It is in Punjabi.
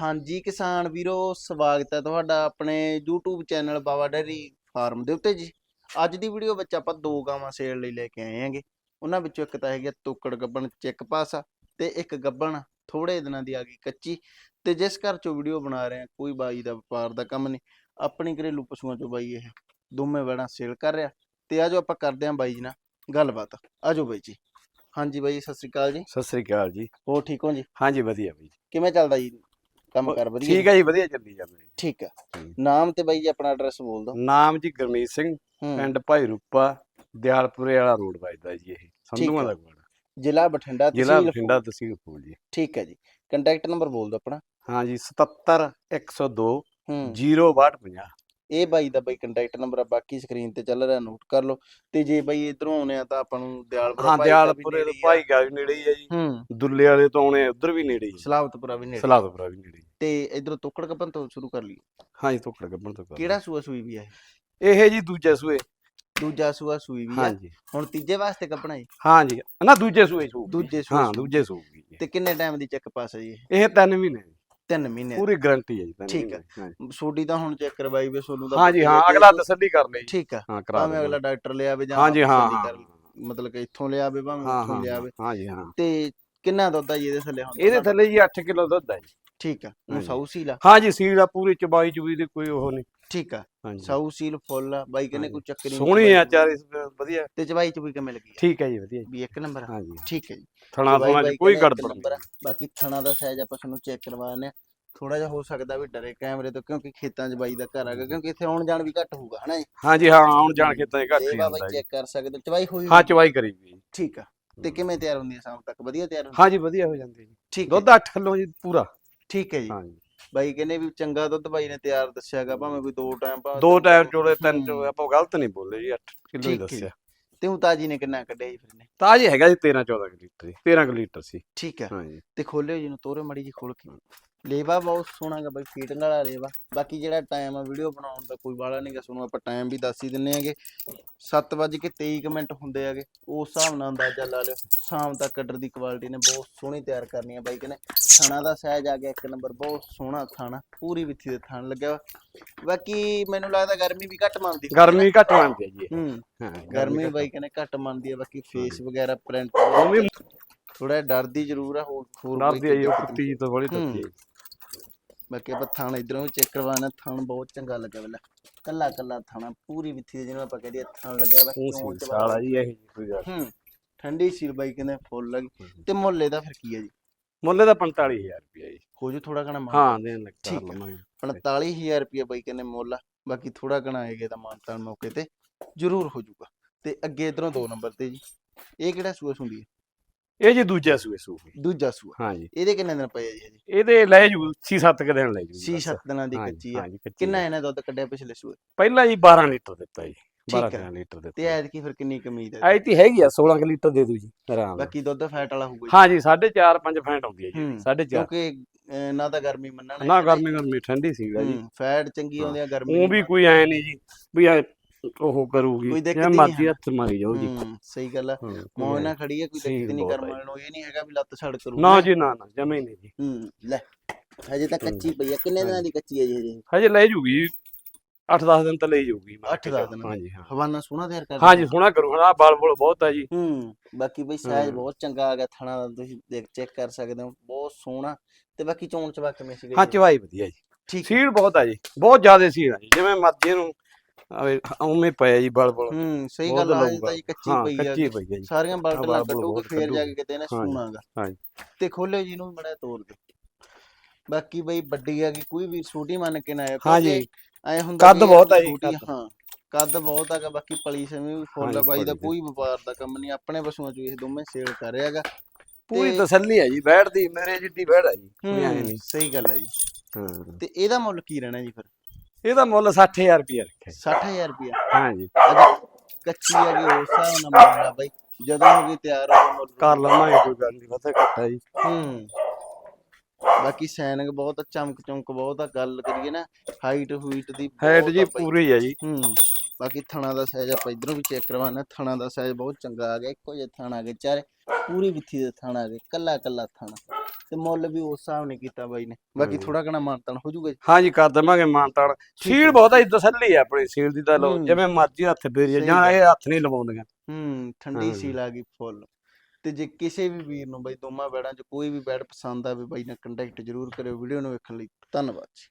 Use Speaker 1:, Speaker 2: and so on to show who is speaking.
Speaker 1: ਹਾਂਜੀ ਕਿਸਾਨ ਵੀਰੋ ਸਵਾਗਤ ਹੈ ਤੁਹਾਡਾ ਆਪਣੇ YouTube channel Baba dairy farm ਦੇ ਉੱਤੇ ਜੀ। ਅੱਜ ਦੀ ਵੀਡੀਓ ਵਿੱਚ ਆਪਾਂ ਦੋ ਗਾਵਾਂ ਸੇਲ ਲਈ ਲੈ ਕੇ ਆਏ ਹਾਂਗੇ। ਉਹਨਾਂ ਵਿੱਚੋਂ ਇੱਕ ਤਾਂ ਹੈਗੀ ਤੋਕੜ ਗੱਬਣ ਚੈੱਕ ਪਾਸ ਤੇ ਇੱਕ ਗੱਬਣ ਥੋੜੇ ਦਿਨਾਂ ਦੀ ਆ ਗਈ ਕੱਚੀ। ਤੇ ਜਿਸ ਘਰ ਚੋਂ ਵੀਡੀਓ ਬਣਾ ਰਹੇ ਆ ਕੋਈ ਬਾਈ ਦਾ ਵਪਾਰ ਦਾ ਕੰਮ ਨਹੀਂ। ਆਪਣੀ ਘਰੇਲੂ ਪਸ਼ੂਆਂ ਚੋਂ ਬਾਈ ਇਹ ਦੋਵੇਂ ਵੜਾਂ ਸੇਲ ਕਰ ਰਿਹਾ। ਤੇ ਆਜੋ ਆਪਾਂ ਕਰਦੇ ਆਂ ਬਾਈ ਜੀ ਨਾਲ ਗੱਲਬਾਤ। ਆਜੋ ਬਾਈ ਜੀ। ਹਾਂਜੀ ਬਾਈ ਸਤਿ ਸ੍ਰੀ ਅਕਾਲ ਜੀ।
Speaker 2: ਸਤਿ ਸ੍ਰੀ ਅਕਾਲ ਜੀ।
Speaker 1: ਹੋਰ ਠੀਕ ਹੋ ਜੀ?
Speaker 2: ਹਾਂਜੀ ਵਧੀਆ ਬਾਈ
Speaker 1: ਕਿਵੇਂ ਚੱਲਦਾ ਜੀ? ਕੰਮ ਕਰ ਵਧੀਆ
Speaker 2: ਠੀਕ ਹੈ ਜੀ ਵਧੀਆ ਚੱਲੀ ਜਾਂਦਾ ਜੀ।
Speaker 1: ਠੀਕ ਹੈ।
Speaker 2: ਹਮ।
Speaker 1: ਨਾਮ ਤੇ ਬਾਈ ਜੀ ਆਪਣਾ ਐਡਰੈਸ ਬੋਲ ਦਿਓ।
Speaker 2: ਨਾਮ ਜੀ ਗਰਮੀਤ ਸਿੰਘ
Speaker 1: ਹੂੰ।
Speaker 2: ਪਿੰਡ ਭਾਈ ਰੂਪਾ ਦਿਆਲਪੁਰੇ ਵਾਲਾ ਰੋਡ ਵੱਜਦਾ ਜੀ ਇਹ ਸੰਧੂਆਂ
Speaker 1: ਹੈ।
Speaker 2: ਦਾ ਕੋਲ
Speaker 1: ਜ਼ਿਲ੍ਹਾ ਬਠਿੰਡਾ
Speaker 2: ਜ਼ਿਲ੍ਹਾ
Speaker 1: ਤਹਿਸੀਲ
Speaker 2: ਬਠਿੰਡਾ ਤਹਿਸੀਲ ਫੂਲ ਜੀ।
Speaker 1: ਠੀਕ ਹੈ ਜੀ। ਕੰਟੈਕਟ ਨੰਬਰ ਬੋਲ ਦਿਓ ਆਪਣਾ।
Speaker 2: ਹਾਂਜੀ 77 102
Speaker 1: ਹੂੰ।
Speaker 2: 06250
Speaker 1: ਇਹ ਬਾਈ ਦਾ ਬਾਈ ਕੰਟੈਕਟ ਨੰਬਰ ਆ ਬਾਕੀ ਸਕਰੀਨ ਤੇ ਚੱਲ ਰਿਹਾ ਨੋਟ ਕਰ ਲਓ। ਤੇ ਜੇ ਬਾਈ ਇਧਰੋਂ ਆਉਣੇ ਆ ਤਾਂ ਆਪਾਂ ਨੂੰ ਦਿਆਲਪੁਰਾ
Speaker 2: ਹਾਂ
Speaker 1: ਭਾਈ
Speaker 2: ਦਿਆਲਪੁਰੇ
Speaker 1: ਹੀ ਆ।
Speaker 2: ਭਾਈ ਗਾ ਵੀ ਨੇੜੇ ਹੀ ਆ ਜੀ।
Speaker 1: ਹੂੰ।
Speaker 2: ਦੁੱਲੇ ਵਾਲੇ ਤੋਂ ਆਉਣੇ ਉਧਰ ਵੀ ਨੇੜੇ ਹੀ
Speaker 1: ਸਲਾਵਤਪੁਰਾ ਵੀ ਨੇੜੇ
Speaker 2: ਸਲਾਦਪੁਰਾ ਵੀ ਨੇੜੇ ਹੀ।
Speaker 1: ਤੇ ਇਧਰੋਂ ਤੁੱਕੜ ਕੱਪਨ ਤੋਂ ਸ਼ੁਰੂ ਕਰ ਲਈ
Speaker 2: ਹਾਂਜੀ ਤੋਂ ਗੱਬਣ ਤੋਂ ਕਰ
Speaker 1: ਕਿਹੜਾ ਸੂਆ ਸੂਈ ਵੀ ਆ ਇਹ?
Speaker 2: ਜੀ ਦੂਜੇ ਸੂਏ।
Speaker 1: ਦੂਜਾ ਸੂਆ ਸੂਈ ਵੀ ਆ।
Speaker 2: ਹਾਂਜੀ
Speaker 1: ਹੁਣ ਤੀਜੇ ਵਾਸਤੇ ਕੱਪਣਾ ਹੈ
Speaker 2: ਹਾਂਜੀ ਨਾ ਦੂਜੇ ਸੂਏ ਸੂ
Speaker 1: ਦੂਜੇ ਸੂਏ
Speaker 2: ਹਾਂ
Speaker 1: ਸੂ।
Speaker 2: ਦੂਜੇ ਸੂਏ
Speaker 1: ਤੇ ਕਿੰਨੇ ਟਾਈਮ ਦੀ ਚੈੱਕ ਪਾਸ ਹੈ ਜੀ ਇਹ?
Speaker 2: ਇਹ ਤਿੰਨ ਮਹੀਨੇ ਜੀ।
Speaker 1: ਤਿੰਨ ਮਹੀਨੇ
Speaker 2: ਪੂਰੀ ਗਾਰੰਟੀ ਹੈ ਜੀ ਤਿੰਨ
Speaker 1: ਠੀਕ
Speaker 2: ਦੀ, ਹਾਂਜੀ।
Speaker 1: ਸੋਡੀ ਤਾਂ ਹੁਣ ਚੈੱਕ ਕਰਵਾਈ ਵੇ ਸੋਨੂੰ ਤਾਂ
Speaker 2: ਹਾਂਜੀ
Speaker 1: ਹੀ
Speaker 2: ਹਾਂ
Speaker 1: ਹੈ
Speaker 2: ਅਗਲਾ ਤਸੱਲੀ ਕਰ ਲਈ।
Speaker 1: ਠੀਕ ਆ।
Speaker 2: ਹਾਂ ਕਰਾ
Speaker 1: ਭਾਵੇਂ। ਅਗਲਾ ਡਾਕਟਰ ਲਿਆਵੇ ਜਾਂ
Speaker 2: ਹਾਂਜੀ ਹਾਂ ਹਾਂ।
Speaker 1: ਮਤਲਬ ਕਿ ਇੱਥੋਂ ਲਿਆਵੇ ਭਾਵੇਂ
Speaker 2: ਹਾਂ
Speaker 1: ਉੱਥੋਂ
Speaker 2: ਹਾਂ
Speaker 1: ਲਿਆਵੇ।
Speaker 2: ਹਾਂਜੀ ਹਾਂ।
Speaker 1: ਤੇ ਕਿੰਨਾ ਦੁੱਧ ਆ ਜੀ ਇਹਦੇ ਥੱਲੇ ਹੁਣ?
Speaker 2: ਇਹਦੇ ਥੱਲੇ ਜੀ 8 ਕਿਲੋ ਦੁੱਧ ਹੈ ਜੀ।
Speaker 1: ਠੀਕ ਆ ਉਹ
Speaker 2: ਹਾਂਜੀ।
Speaker 1: ਸਾਊ ਸੀਲ ਆ।
Speaker 2: ਹਾਂਜੀ ਸੀਲ ਆ ਪੂਰੀ ਚਬਾਈ ਚੁਬੀ ਦੀ ਕੋਈ ਉਹ ਨਹੀਂ।
Speaker 1: ਠੀਕ ਆ
Speaker 2: ਹਾਂਜੀ।
Speaker 1: ਸਾਊ ਸੀਲ ਫੁੱਲ ਆ ਬਾਈ ਕਹਿੰਦੇ। ਕੋਈ ਚੱਕਰ ਨਹੀਂ
Speaker 2: ਸੋਹਣੀ ਆ ਚਾਰੇ ਵਧੀਆ।
Speaker 1: ਤੇ ਚਬਾਈ ਚ ਵੀ ਕਿਵੇਂ ਲੱਗੀ ਆ?
Speaker 2: ਠੀਕ ਹੈ ਜੀ ਵਧੀਆ ਜੀ।
Speaker 1: ਵੀ ਇੱਕ ਨੰਬਰ ਆ।
Speaker 2: ਹਾਂਜੀ।
Speaker 1: ਠੀਕ ਹੈ ਜੀ।
Speaker 2: ਥਣਾ
Speaker 1: ਚਵਾਈ
Speaker 2: ਥਣਾ
Speaker 1: ਬਾਈ
Speaker 2: ਚ ਕੋਈ
Speaker 1: ਕਹਿੰਦੇ ਇੱਕ
Speaker 2: ਗੜਬੜ
Speaker 1: ਆ।
Speaker 2: ਨਹੀਂ।
Speaker 1: ਬਾਕੀ ਥਣਾ ਦਾ ਸਾਈਜ਼ ਆਪਾਂ ਤੁਹਾਨੂੰ ਚੈੱਕ ਕਰਵਾਉਂਦੇ ਆ। ਥੋੜਾ ਜਿਹਾ ਹੋ ਸਕਦਾ ਵੀ ਡਰੇ ਕੈਮਰੇ ਤੋਂ ਕਿਉਂਕਿ ਖੇਤਾਂ 'ਚ ਬਾਈ ਦਾ ਘਰ ਹੈਗਾ ਕਿਉਂਕਿ ਇੱਥੇ ਆਉਣ ਜਾਣ ਵੀ ਘੱਟ ਹੋਊਗਾ ਹਨਾ ਜੀ?
Speaker 2: ਹਾਂਜੀ ਹਾਂ ਆਉਣ ਜਾਣ ਖੇਤਾਂ 'ਚ ਘੱਟ ਹੀ
Speaker 1: ਬਾਬਾ
Speaker 2: ਹੁੰਦਾ ਜੀ।
Speaker 1: ਚੈੱਕ ਕਰ ਸਕਦੇ ਹੋ। ਚਵਾਈ ਹੋਈ
Speaker 2: ਹਾਂ
Speaker 1: ਹੋਈ?
Speaker 2: ਚਵਾਈ ਕਰੀ ਵੀ
Speaker 1: ਠੀਕ ਆ। ਤੇ ਕਿਵੇਂ ਤਿਆਰ ਹੁੰਦੀ ਹੈ ਸ਼ਾਮ ਤੱਕ? ਵਧੀਆ ਤਿਆਰ ਹੁੰਦੀ
Speaker 2: ਹਾਂਜੀ ਵਧੀਆ ਹੋ ਜਾਂਦੀ ਜੀ।
Speaker 1: ਠੀਕ ਹੈ
Speaker 2: ਦੁੱਧ 8 ਕਿਲੋ ਜੀ ਪੂਰਾ।
Speaker 1: ਠੀਕ ਹੈ ਜੀ।
Speaker 2: ਹਾਂਜੀ।
Speaker 1: ਬਾਈ ਕਹਿੰਦੇ ਵੀ ਚੰਗਾ ਦੁੱਧ ਬਾਈ ਨੇ ਤਿਆਰ ਦੱਸਿਆਗਾ ਭਾਵੇਂ ਕੋਈ ਦੋ ਟਾਈਮ ਭਾਵੇਂ
Speaker 2: ਦੋ ਟਾਈਮ ਚੋਲੇ ਤਿੰਨ
Speaker 1: ਹੂੰ।
Speaker 2: ਚੋਲੇ ਆਪਾਂ ਗਲਤ ਨਹੀਂ ਬੋਲੇ ਜੀ 8 ਕਿਲੋ ਹੀ
Speaker 1: ਠੀਕ ਹੈ ਜੀ।
Speaker 2: ਦੱਸਿਆ।
Speaker 1: ਤੇ ਹੁਣ ਤਾਜੀ ਨੇ ਕਿੰਨਾ ਕੱਢਿਆ ਜੀ ਫਿਰ ਨੇ
Speaker 2: ਤਾਂ ਜੀ ਹੈਗਾ ਜੀ 13 14 ਲੀਟਰ ਜੀ 13 ਕੁ ਲੀਟਰ ਸੀ।
Speaker 1: ਠੀਕ ਹੈ।
Speaker 2: ਹਾਂਜੀ।
Speaker 1: ਤੇ ਖੋਲਿਓ ਜੀ ਨੂੰ ਤੋਰੇ ਮੜੀ ਜੀ ਖੋਲ ਕੇ। ਲੇਵਾ ਬਹੁਤ ਸੋਹਣਾਗਾ ਬਾਈ ਫੀਟਿੰਗ ਵਾਲਾ ਲੇਵਾ ਬਾਕੀ ਜਿਹੜਾ ਟਾਈਮ ਆ ਵੀਡੀਓ ਬਣਾਉਣ ਦਾ ਕੋਈ ਵਾਲਾ ਨਹੀਂਗਾ ਤੁਹਾਨੂੰ ਆਪਾਂ ਟਾਈਮ ਵੀ ਦੱਸ ਹੀ ਦਿੰਨੇ ਆਗੇ 7:23 ਮਿੰਟ ਹੁੰਦੇ ਆਗੇ ਉਸ ਹਿਸਾਬ ਨਾਲ ਅੰਦਾਜ਼ਾ ਲਾ ਲਿਓ ਸ਼ਾਮ ਤੱਕ ਕੱਟਰ ਦੀ ਕੁਆਲਿਟੀ ਨੇ ਬਹੁਤ ਸੋਹਣੀ ਤਿਆਰ ਕਰਨੀ ਆ ਬਾਈ ਕਹਿੰਦੇ ਥਾਣਾ ਦਾ ਸਾਈਜ਼ ਆ ਗਿਆ ਇੱਕ ਨੰਬਰ ਬਹੁਤ ਸੋਹਣਾ ਥਾਣਾ ਪੂਰੀ ਵਿੱਥੀ ਦੇ ਥਾਣ ਲੱਗਿਆ ਵਾ। ਬਾਕੀ ਮੈਨੂੰ ਲੱਗਦਾ ਗਰਮੀ ਵੀ ਘੱਟ ਮੰਨਦੀ।
Speaker 2: ਗਰਮੀ ਘੱਟ ਮੰਨਦੀ ਹੈ ਜੀ ਇਹ।
Speaker 1: ਹੂੰ ਗਰਮੀ ਬਾਈ ਕਹਿੰਦੇ ਘੱਟ ਮੰਨਦੀ ਆ ਬਾਕੀ ਫੇਸ ਵਗੈਰਾ ਪ੍ਰਿੰਟ
Speaker 2: ਉਹ ਵੀ
Speaker 1: ਥੋੜਾ ਡਰਦੀ ਜ਼ਰੂਰ ਆ ਹੋਰ ਹੋਰ
Speaker 2: ਡਰਦੀ ਹੈ ਜੀ ਉਹ
Speaker 1: ਦਿੱਕਤ
Speaker 2: ਕੁੱਤੀ ਤੋਂ ਬੜੀ। ਤੱਤੀ
Speaker 1: ਬਾਕੀ ਆਪਾਂ ਥਾਣ ਇਧਰੋਂ ਵੀ ਚੈੱਕ ਕਰਵਾਣਾ ਥਾਣ ਬਹੁਤ ਚੰਗਾ ਲੱਗਾ ਵੇਲਾ ਕੱਲਾ ਕੱਲਾ ਥਾਣਾ ਪੂਰੀ ਵਿੱਥੀ ਦੇ ਜਿਹਨੂੰ ਆਪਾਂ ਕਹਿੰਦੇ ਥਾਣ ਲੱਗਿਆ ਵਾ ਵਾਲਾ।
Speaker 2: ਸਾਲਾ ਜੀ ਇਹ ਜੀ ਕੋਈ ਗੱਲ
Speaker 1: ਹੂੰ ਠੰਡੀ ਸੀਲ ਬਾਈ ਕਹਿੰਦੇ ਫੁੱਲ ਲੱਗੀ ਤੇ ਮੁੱਲੇ ਦਾ ਫਿਰ ਕੀ ਹੈ ਜੀ?
Speaker 2: ਮੁੱਲੇ ਦਾ 45000 ਰੁਪਏ ਜੀ।
Speaker 1: ਹੋ ਜੂ ਥੋੜਾ ਘਣਾ ਮਾਨ।
Speaker 2: ਹਾਂ ਦੇਣ ਲੱਗ ਕਰ। ਲਵਾਂਗੇ
Speaker 1: 45000 ਰੁਪਏ ਬਾਈ ਕਹਿੰਦੇ ਮੁੱਲ ਬਾਕੀ ਥੋੜਾ ਘਣਾ ਆਏਗਾ ਤਾਂ ਮਾਨਤਾਨ ਮੌਕੇ ਤੇ ਜ਼ਰੂਰ ਹੋ ਜੂਗਾ। ਤੇ ਅੱਗੇ ਇਧਰੋਂ ਦੋ ਨੰਬਰ ਤੇ ਜੀ। ਇਹ ਕਿਹੜਾ ਸੂਆ ਹੁੰਦੀ ਹੈ
Speaker 2: ਇਹ ਜੀ ਦੂਜਾ ਸੂਏ ਸੂਏ
Speaker 1: ਦੂਜਾ ਸੂਆ।
Speaker 2: ਹਾਂ ਜੀ।
Speaker 1: ਇਹਦੇ ਕਿੰਨੇ ਦਿਨ ਪਏ ਆ ਜੀ ਹਜੇ
Speaker 2: ਇਹਦੇ ਲੈ ਜੂ 6-7 ਕ ਦਿਨ ਲੈ ਜੂ
Speaker 1: ਛੇ ਸੱਤ ਦਿਨਾਂ ਦੀ ਕੱਚੀ ਆ। ਕਿੰਨਾ ਇਹਨੇ ਦੁੱਧ ਕੱਢਿਆ ਪਿਛਲੇ ਸੂਏ?
Speaker 2: ਪਹਿਲਾਂ ਜੀ 12 ਲੀਟਰ ਦਿੱਤਾ ਜੀ
Speaker 1: ਠੀਕ
Speaker 2: 12
Speaker 1: ਹੈ।
Speaker 2: 13 ਲੀਟਰ
Speaker 1: ਤੇ
Speaker 2: ਦਿੱਤਾ
Speaker 1: ਐਤਕੀ ਫਿਰ ਕਿੰਨੀ ਕਮੀਦ ਹੈ?
Speaker 2: ਤੀ ਹੈਗੀ ਆ 16 ਕ ਲੀਟਰ ਦੇ ਦੂ ਜੀ ਆਰਾਮ
Speaker 1: ਬਾਕੀ ਦੁੱਧ ਫੈਟ ਵਾਲਾ ਹੋਊਗਾ ਜੀ।
Speaker 2: ਹਾਂ ਜੀ 4.5 5 ਫੈਂਟ ਆਉਂਦੀ ਹੈ ਜੀ
Speaker 1: ਹੂੰ,
Speaker 2: 4.5
Speaker 1: ਕਿਉਂਕਿ ਨਾ ਤਾਂ ਗਰਮੀ ਮੰਨਣਾ
Speaker 2: ਨਾ ਗਰਮੀ ਗਰਮੀ ਠੰਡੀ ਸੀਗਾ ਜੀ।
Speaker 1: ਫੈਟ ਚੰਗੀ ਆਉਂਦੀ ਆ ਗਰਮੀ
Speaker 2: ਉਹ ਵੀ ਕੋਈ ਐ ਨਹੀਂ ਜੀ ਵੀ ਐ ਉਹ ਕਰੂਗੀ
Speaker 1: ਕੋਈ ਦਿੱਕਤ ਹੀ ਨਹੀਂ ਹੈ।
Speaker 2: ਹੱਥ ਮਾਰੀ ਜਾਓ ਜੀ।
Speaker 1: ਹੂੰ, ਸਹੀ ਗੱਲ
Speaker 2: ਹਾਂ,
Speaker 1: ਮੌਜ ਨਾਲ ਖੜੀ ਹੈ ਕੋਈ ਦਿੱਕਤ ਨਹੀਂ ਕਰਮ
Speaker 2: ਹੈ।
Speaker 1: ਨੂੰ ਇਹ ਨਹੀਂ ਹੈਗਾ ਵੀ ਲੱਤ ਛੜ ਕਰੂ
Speaker 2: ਨਾ ਜੀ ਨਾ ਨਾ ਜਮੇ ਨਹੀਂ ਜੀ।
Speaker 1: ਹੂੰ ਲੈ ਹਜੇ ਤਾਂ ਕੱਚੀ ਪਈ ਆ। ਕਿੰਨੇ ਦਿਨਾਂ ਦੀ ਕੱਚੀ ਹੈ ਜੀ ਹਜੇ?
Speaker 2: ਹਜੇ ਲੈ ਜੂਗੀ 8-10 ਦਿਨ ਤਾਂ ਲੈ ਜੂਗੀ। ਮੈਂ
Speaker 1: ਅੱਠ ਦਸ ਦਿਨ।
Speaker 2: ਹਾਂ ਜੀ ਹਾਂ।
Speaker 1: ਹਵਾਨਾ ਸੋਹਣਾ ਤਿਆਰ ਕਰ
Speaker 2: ਹਾਂ? ਜੀ ਸੋਹਣਾ ਕਰੂ ਹਾਂ ਬਾਲ ਬੋਲ ਬਹੁਤ ਆ ਜੀ।
Speaker 1: ਹੂੰ ਬਾਕੀ ਬਈ ਸਾਈਜ਼
Speaker 2: ਹੂੰ।
Speaker 1: ਬਹੁਤ ਚੰਗਾ ਆ ਗਿਆ ਥਣਾ ਦਾ ਤੁਸੀਂ ਦੇਖ ਚੈੱਕ ਕਰ ਸਕਦੇ ਹੋ। ਬਹੁਤ ਸੋਹਣਾ। ਤੇ ਬਾਕੀ ਚੋਣ ਚਵਾ ਕਿਵੇਂ ਸੀ
Speaker 2: ਹਾਂ ਚਵਾਈ ਵਧੀਆ ਜੀ।
Speaker 1: ਠੀਕ ਹੈ।
Speaker 2: ਸੀੜ ਬਹੁਤ ਆ ਜੀ। ਬਹੁਤ ਜ਼ਿਆਦਾ ਸੀੜ ਆ ਜੀ ਜਿਵੇਂ ਮਰਜ਼ੀ ਨੂੰ ਉਵੇਂ ਪਿਆ ਜੀ ਬਲ ਬਲ
Speaker 1: ਹੂੰ ਸਹੀ ਗੱਲ ਆ ਹਜੇ
Speaker 2: ਲਊਗਾ।
Speaker 1: ਤਾਂ ਜੀ ਕੱਚੀ ਪਈ ਆ
Speaker 2: ਕੱਚੀ ਪਈ ਜੀ।
Speaker 1: ਸਾਰੀਆਂ ਬਲਟਲਾਂ
Speaker 2: ਬਾਲ ਬੁਲ
Speaker 1: ਕੱਢੋਗੇ ਫੇਰ ਜਾ। ਕੇ ਕਿਤੇ ਨਾ
Speaker 2: ਜੀ,
Speaker 1: ਸੁਣਾਗਾ।
Speaker 2: ਹਾਂ ਜੀ।
Speaker 1: ਤੇ ਖੋਲੇ ਜੀ ਨੂੰ ਬੜਾ ਤੋੜ ਦੇ ਬਾਕੀ ਬਈ ਵੱਡੀ ਆ ਕਿ ਕੋਈ ਵੀ ਛੋਟੀ ਮੰਨ ਕੇ ਨਾ ਆਇਆ
Speaker 2: ਹਾਂ ਜੀ।
Speaker 1: ਐ ਹੁੰਦਾ
Speaker 2: ਕੱਦ ਬਹੁਤ ਆ ਜੀ।
Speaker 1: ਹਾਂ ਕੱਦ ਬਹੁਤ ਹੈਗਾ ਬਾਕੀ ਪਲੀ ਸਮੇਂ ਵੀ ਫੁੱਲ
Speaker 2: ਜੀ,
Speaker 1: ਬਾਈ ਦਾ ਕੋਈ ਵਪਾਰ ਦਾ ਕੰਮ ਨਹੀਂ ਆਪਣੇ ਪਸ਼ੂਆਂ ਚੋਂ ਇਹ ਦੋਵੇਂ ਸੇਲ ਕਰ ਰਿਹਾਗਾ
Speaker 2: ਪੂਰੀ ਤਸੱਲੀ ਹੈ ਜੀ ਬੈਠ ਦੀ ਮੇਰੇ ਜਿੱਡੀ ਬੈਠ ਆ ਜੀ
Speaker 1: ਸਹੀ ਗੱਲ ਹੈ ਜੀ। ਤੇ ਇਹਦਾ ਮੁੱਲ ਕੀ ਰਹਿਣਾ ਜੀ ਫਿਰ?
Speaker 2: ਇਹਦਾ ਮੁੱਲ 60000 ਰੁਪਏ ਰੱਖਿਆ ਜੀ।
Speaker 1: 60000 ਰੁਪਇਆ
Speaker 2: ਹਾਂ ਜੀ
Speaker 1: ਅਜੇ ਕੱਚੀ ਆ ਗਈ ਉਸ ਹਿਸਾਬ ਨਾਲ ਮੰਗਣਾ ਬਾਈ। ਜਦੋਂ ਹੋ ਗਈ ਤਿਆਰ ਹੋ ਮੁੱਲ।
Speaker 2: ਕਰ ਲਵਾਂਗੇ ਕੋਈ ਗੱਲ ਨਹੀਂ ਪਤਾ ਘੱਟਾ ਜੀ।
Speaker 1: ਹੂੰ। ਬਾਕੀ ਸੈਨਿਕ ਬਹੁਤ ਆ, ਚਮਕ ਚਮਕ ਬਹੁਤ ਆ ਗੱਲ ਕਰੀਏ ਨਾ ਹਾਈਟ ਹੂਈਟ ਦੀ
Speaker 2: ਹਾਈਟ
Speaker 1: ਬਹੁਤ
Speaker 2: ਜੀ
Speaker 1: ਆ ਬਾਈ।
Speaker 2: ਪੂਰੀ ਹੈ ਜੀ।
Speaker 1: ਹੂੰ। ਬਾਕੀ ਥਣਾ ਦਾ ਸਾਈਜ਼ ਆਪਾਂ ਇਧਰੋਂ ਵੀ ਚੈੱਕ ਕਰਵਾਉਣਾ ਥਣਾ ਦਾ ਸਾਈਜ਼ ਬਹੁਤ ਚੰਗਾ ਆ ਗਿਆ। ਇੱਕੋ ਜਿਹਾ ਥਣ ਆ ਗਏ। ਚਾਰੇ ਪੂਰੀ ਵਿੱਥੀ ਦੇ ਥਣ ਆ ਗਏ। ਕੱਲਾ ਕੱਲਾ ਥਣਾ। ਤੇ ਮੁੱਲ ਵੀ ਉਸ ਹਿਸਾਬ ਨੇ ਕੀਤਾ ਬਾਈ ਨੇ। ਬਾਕੀ। ਥੋੜਾ ਘਣਾ ਮਾਨਤਨ ਹੋ ਜਾਊਗਾ ਜੀ।
Speaker 2: ਹਾਂਜੀ ਕਰ ਦੇਵਾਂਗੇ ਮਾਨਤਾਨ। ਸੀਲ ਬਹੁਤ ਹੈ ਤਸੱਲੀ ਹੈ ਆਪਣੀ ਸੀਲ ਦੀ ਤਾਂ
Speaker 1: ਹੂੰ।
Speaker 2: ਜਿਵੇਂ ਮਰਜ਼ੀ ਹੱਥ
Speaker 1: ਸਹੀ
Speaker 2: ਜਾਂ। ਇਹ ਹੱਥ ਨਹੀਂ ਲਵਾਉਂਦੀਆਂ।
Speaker 1: ਹੂੰ ਠੰਡੀ। ਸੀਲ ਆ ਗਈ ਫੁੱਲ। ਤੇ ਜੇ ਕਿਸੇ ਵੀ ਵੀਰ ਨੂੰ ਬਾਈ ਦੋਮਾ ਬੈੜਾਂ 'ਚ ਕੋਈ ਵੀ ਬੈੜ ਪਸੰਦ ਆਵੇ ਬਾਈ ਨਾਲ ਕੰਟੈਕਟ ਜ਼ਰੂਰ ਕਰਿਓ। ਵੀਡੀਓ ਨੂੰ ਵੇਖਣ ਲਈ ਧੰਨਵਾਦ ਜੀ।